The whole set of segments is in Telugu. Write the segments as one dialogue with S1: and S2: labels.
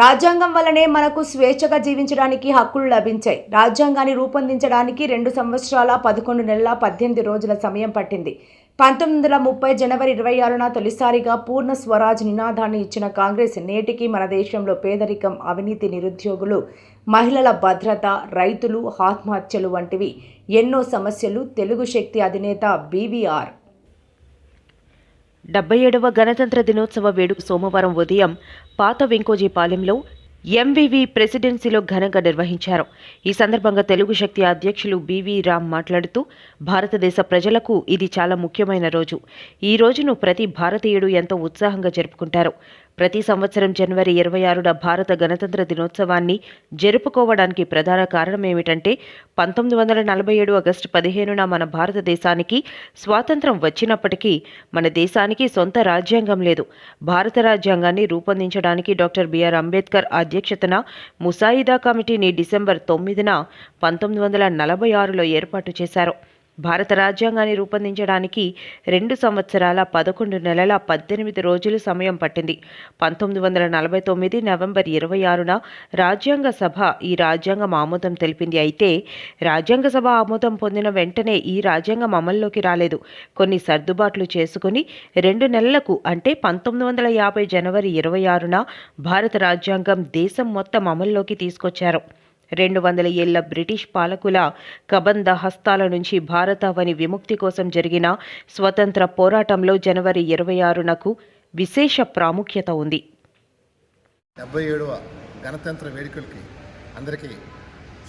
S1: రాజ్యాంగం వల్లనే మనకు స్వేచ్ఛగా జీవించడానికి హక్కులు లభించాయి. రాజ్యాంగాన్ని రూపొందించడానికి రెండు సంవత్సరాల పదకొండు నెలల పద్దెనిమిది రోజుల సమయం పట్టింది. పంతొమ్మిది వందల ముప్పై జనవరి ఇరవై ఆరున తొలిసారిగా పూర్ణ స్వరాజ్ నినాదాన్ని ఇచ్చిన కాంగ్రెస్ నేటికి మన దేశంలో పేదరికం అవినీతి నిరుద్యోగులు మహిళల భద్రత రైతులు ఆత్మహత్యలు వంటివి ఎన్నో సమస్యలు. తెలుగు శక్తి అధినేత బీవీఆర్
S2: డెబ్బై ఏడవ గణతంత్ర దినోత్సవ వేడుక సోమవారం ఉదయం పాత వెంకోజీపాలెంలో ఎంవివి ప్రెసిడెన్సీలో ఘనంగా నిర్వహించారు. ఈ సందర్భంగా తెలుగు శక్తి అధ్యక్షులు బివి రామ్ మాట్లాడుతూ భారతదేశ ప్రజలకు ఇది చాలా ముఖ్యమైన రోజు. ఈ రోజును ప్రతి భారతీయుడు ఎంతో ఉత్సాహంగా జరుపుకుంటారు. ప్రతి సంవత్సరం జనవరి ఇరవై ఆరున భారత గణతంత్ర దినోత్సవాన్ని జరుపుకోవడానికి ప్రధాన కారణం ఏమిటంటే పంతొమ్మిది వందల నలభై ఏడు ఆగస్టు పదిహేనున మన భారతదేశానికి స్వాతంత్రం వచ్చినప్పటికీ మన దేశానికి సొంత రాజ్యాంగం లేదు. భారత రాజ్యాంగాన్ని రూపొందించడానికి డాక్టర్ బిఆర్ అంబేద్కర్ అధ్యక్షతన ముసాయిదా కమిటీని డిసెంబర్ తొమ్మిదిన పంతొమ్మిది వందల నలభై ఆరులో ఏర్పాటు చేశారు. భారత రాజ్యాంగాన్ని రూపొందించడానికి రెండు సంవత్సరాల పదకొండు నెలల పద్దెనిమిది రోజులు సమయం పట్టింది. పంతొమ్మిది వందల నలభై తొమ్మిది నవంబర్ ఇరవై ఆరున రాజ్యాంగ సభ ఈ రాజ్యాంగం ఆమోదం తెలిపింది. అయితే రాజ్యాంగ సభ ఆమోదం పొందిన వెంటనే ఈ రాజ్యాంగం అమల్లోకి రాలేదు. కొన్ని సర్దుబాట్లు చేసుకుని రెండు నెలలకు అంటే పంతొమ్మిది వందల యాభై జనవరి ఇరవై ఆరున భారత రాజ్యాంగం దేశం మొత్తం అమల్లోకి తీసుకొచ్చారు. రెండు వందల ఏళ్ళ బ్రిటిష్ పాలకుల కబంధ హస్తాల నుంచి భారతావని విముక్తి కోసం జరిగిన స్వతంత్ర పోరాటంలో జనవరి ఇరవై ఆరునకు విశేష ప్రాముఖ్యత ఉంది.
S3: డెబ్బై ఏడవ గణతంత్ర వేడుకలకి అందరికీ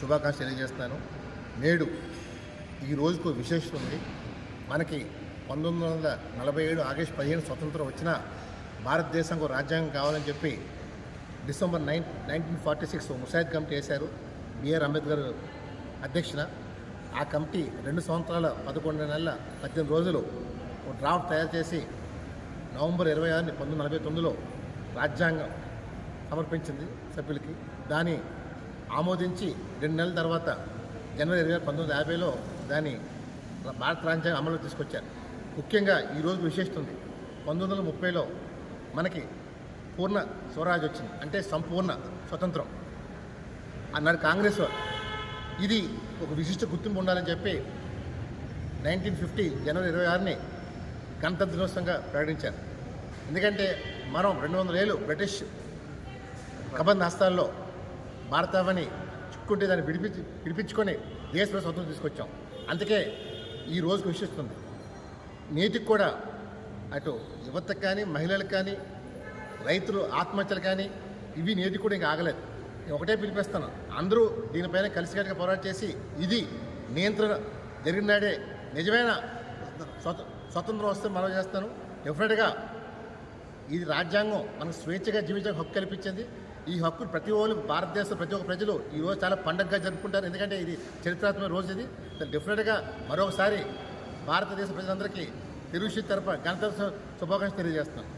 S3: శుభాకాంక్షలు తెలియజేస్తాను నేడు ఈ రోజుకు విశేషం ఉంది. మనకి పంతొమ్మిది వందల నలభై ఏడు ఆగస్టు పదిహేను స్వతంత్రం వచ్చిన భారతదేశంకు రాజ్యాంగం కావాలని చెప్పి December nine nineteen forty six ముసాయిద్ committee వేశారు. బిఆర్ అంబేద్కర్ అధ్యక్షన ఆ కమిటీ రెండు సంవత్సరాల పదకొండు నెలల పద్దెనిమిది రోజులు ఒక డ్రాఫ్ట్ తయారు చేసి నవంబర్ ఇరవై ఆరుని పంతొమ్మిది నలభై తొమ్మిదిలో రాజ్యాంగం సమర్పించింది సభ్యులకి. దాన్ని ఆమోదించి రెండు నెలల తర్వాత జనవరి ఇరవై ఆరు పంతొమ్మిది యాభైలో దాన్ని భారత రాజ్యాంగం అమలు తీసుకొచ్చారు. ముఖ్యంగా ఈ రోజు విశేషత ఉంది పంతొమ్మిది వందల ముప్పైలో మనకి పూర్ణ స్వరాజ్ వచ్చింది. అంటే సంపూర్ణ స్వతంత్రం. అన్నారు కాంగ్రెస్ ఇది ఒక విశిష్ట గుర్తింపు ఉండాలని చెప్పి నైన్టీన్ ఫిఫ్టీ జనవరి ఇరవై ఆరుని గణతంత్ర దినోత్సవంగా ప్రకటించారు. ఎందుకంటే మనం రెండు వందల ఏళ్ళు బ్రిటిష్ కబంధ హస్తాల్లో భారతావని చిక్కుంటే దాన్ని విడిపించి విడిపించుకొని దేశంలో స్వతంత్రం తీసుకొచ్చాం. అందుకే ఈ రోజుకు విశిస్తుంది నేటికి కూడా అటు యువతకు కానీ మహిళలకు కానీ రైతులు ఆత్మహత్యలు కానీ ఇవి నేటికి కూడా ఇంకా ఆగలేదు. ఒకటే పిలిపిస్తాను. అందరూ దీనిపైన కలిసికట్టుగా పోరాటం చేసి ఇది నియంత్రణ జరిగినాడే నిజమైన స్వత స్వతంత్రం వస్తే మనం చేస్తాను. డెఫినెట్గా ఇది రాజ్యాంగం మనకు స్వేచ్ఛగా జీవించే హక్కు కల్పించింది. ఈ హక్కు ప్రతి ఒళ్ళు భారతదేశం ప్రతి ఒక్క ప్రజలు ఈ రోజు చాలా పండగగా జరుపుకుంటారు. ఎందుకంటే ఇది చరిత్రాత్మక రోజు ఇది. డెఫినెట్గా మరొకసారి భారతదేశ ప్రజలందరికీ తెలుగు తరఫున గణతంత్ర శుభాకాంక్షలు తెలియజేస్తున్నాను.